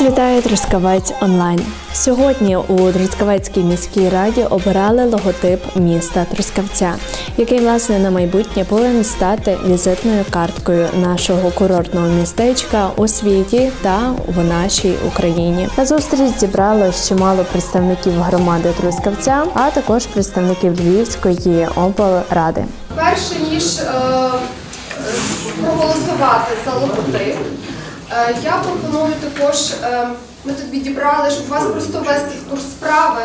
Вітаю Трускавець онлайн. Сьогодні у Трускавецькій міській раді обирали логотип міста Трускавця, який власне на майбутнє повинен стати візитною карткою нашого курортного містечка у світі та в нашій Україні. На зустріч зібралось чимало представників громади Трускавця, а також представників Львівської облради. Перше ніж е, проголосувати за логотип, я пропоную також. е, ми тут відібрали, щоб вас просто ввести в курс справи.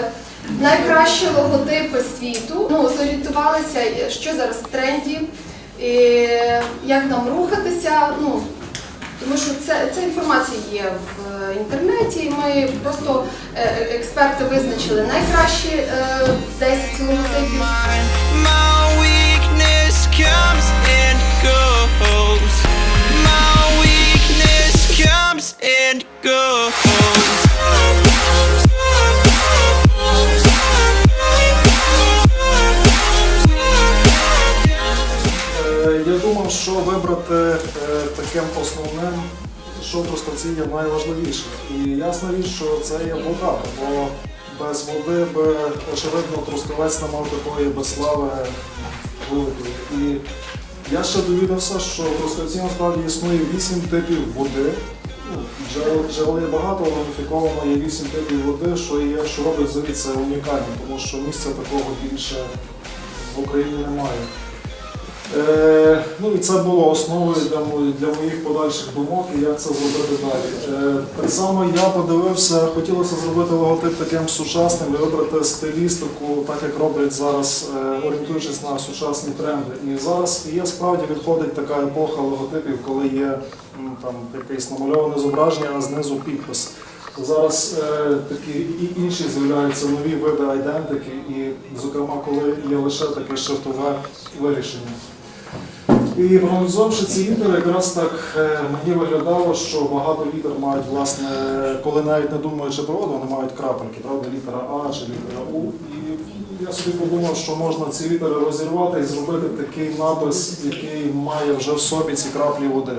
Найкращі логотипи світу. Ну, зорієнтувалися, е, що зараз в тренді, і як нам рухатися. Ну, тому що це, ця інформація є в е, інтернеті. і Ми просто е, е, експерти визначили найкращі е, 10 логотипів. Я думав, що вибрати е, таким основним, що в є найважливіше. І ясна річ, що це є вода, бо без води би, очевидно, Трускавець не мав такої безслави великої. І я ще довідався, що в Трускавці насправді існує вісім типів води. Джерел, багато, уніфіковано є вісім типів води, що є, що робить звідси це унікальним, тому що місця такого більше в Україні немає. Е, ну і це було основою для, для моїх подальших думок і як це зробити далі. Е, так само я подивився, хотілося зробити логотип таким сучасним і вибрати стилістику, так як роблять зараз, е, орієнтуючись на сучасні тренди. І зараз є справді відходить така епоха логотипів, коли є там якесь намальоване зображення, а знизу підпис. Зараз е, такі і інші з'являються нові види айдентики, і, зокрема, коли є лише таке шрифтове вирішення. І проаналізувавши ці літери, якраз так е, мені виглядало, що багато літер мають, власне, коли навіть не думаючи про воду, вони мають крапельки, правда, літера А чи літера У. І я собі подумав, що можна ці літери розірвати і зробити такий напис, який має вже в собі ці краплі води.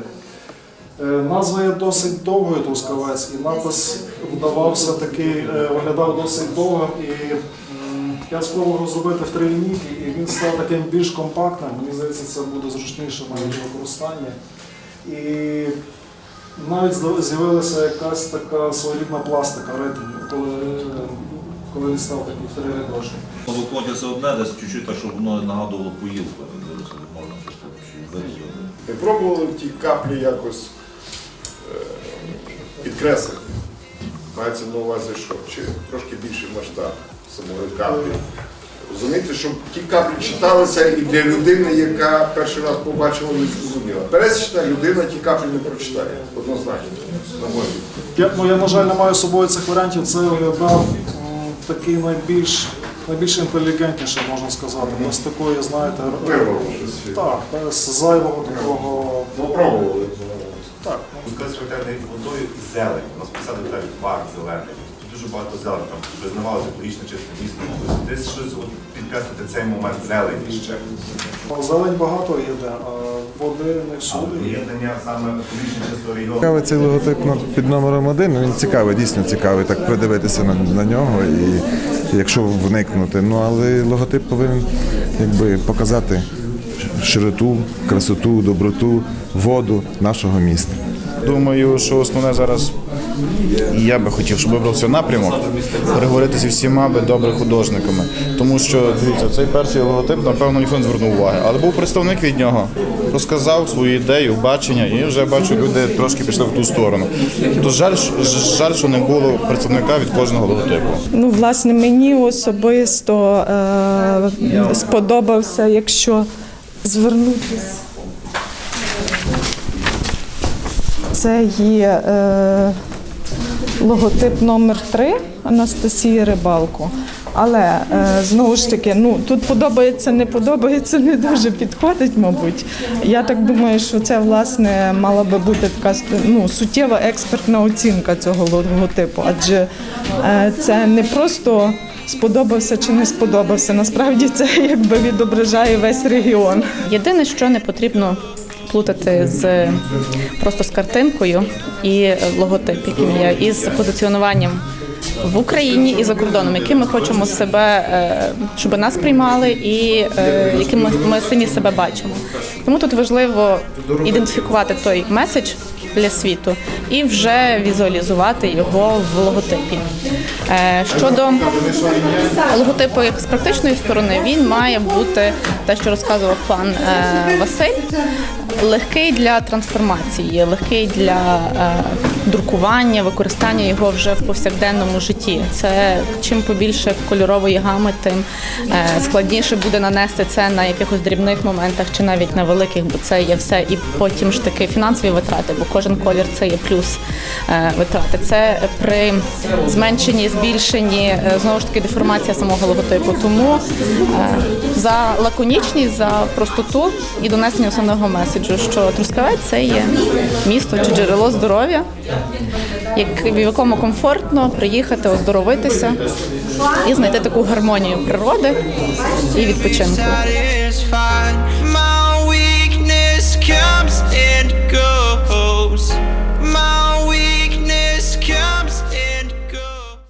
Е, Назва є досить довгою Трускавець, і напис вдавався такий, е, виглядав досить довго. І я спробував зробити в три лінійки, і він став таким більш компактним. Мені здається, це буде зручніше на його використання. І навіть з'явилася якась така своєрідна пластика ритму, коли, коли він став такий в три рядочки. Виходить це одне, десь чуть-чуть так, щоб воно нагадувало поїлку. Можна просто вирізати. Ми пробували ті каплі якось е, підкреслити. Мається на увазі, що чи трошки більший масштаб самої каплі. Розумієте, щоб ті каплі читалися і для людини, яка перший раз побачила, не зрозуміла. Пересічна людина ті каплі не прочитає. Однозначно, на. Я, ну, я, на жаль, не маю з собою цих варіантів. Це виглядав м, такий найбільш, найбільш інтелігентніший, можна сказати. Без такої, знаєте, р- Вирвало щось. так, без зайвого такого. Попробували. Так, Пускай ветеринарною водою і зелень. У нас писали так парк зелений. Дуже багато зелені, там визнавалося екологічно чисте місто. Десь щось підкреслити цей момент зелені ще. ну, зелень багато їде, а води не всюди. є. Саме екологічно чистого регіону. Цікавий цей логотип ну, під номером один. Він цікавий, дійсно цікавий, так придивитися на, на нього і якщо вникнути. Ну але логотип повинен якби показати широту, красоту, доброту, воду нашого міста. Думаю, що основне зараз я би хотів, щоб вибрався напрямок, переговорити зі всіма би добре художниками. Тому що дивіться, цей перший логотип, напевно, ніхто не звернув уваги. Але був представник від нього, розказав свою ідею, бачення, і вже бачу, люди трошки пішли в ту сторону. То жаль, що- жаль, що не було представника від кожного логотипу. Ну, власне, мені особисто е, сподобався, якщо звернутися. Це є е, логотип номер 3 Анастасії Рибалко. Але е, знову ж таки, ну тут подобається, не подобається, не дуже підходить, мабуть. Я так думаю, що це власне мала би бути така ну, суттєва експертна оцінка цього логотипу, адже е, це не просто сподобався чи не сподобався. Насправді це якби відображає весь регіон. Єдине, що не потрібно плутати з просто з картинкою і е, логотип, яким є, і з позиціонуванням в Україні і за кордоном, яким ми хочемо себе, е, щоб нас приймали, і е, яким ми самі себе бачимо. Тому тут важливо ідентифікувати той меседж для світу і вже візуалізувати його в логотипі. Е, Щодо логотипу як з практичної сторони, він має бути те, що розказував пан е, Василь, легкий для трансформації, легкий для е, друкування, використання його вже в повсякденному житті. Це чим побільше кольорової гами, тим е, складніше буде нанести це на якихось дрібних моментах чи навіть на великих, бо це є все і потім ж таки фінансові витрати, бо кожен колір це є плюс е, витрати. Це при зменшенні, збільшенні е, знову ж таки деформація самого логотипу. Тому за лаконічність, за простоту і донесення основного меседжу, що Трускавець це є місто чи джерело здоров'я, як, в якому комфортно приїхати, оздоровитися і знайти таку гармонію природи і відпочинку. Comes and goes.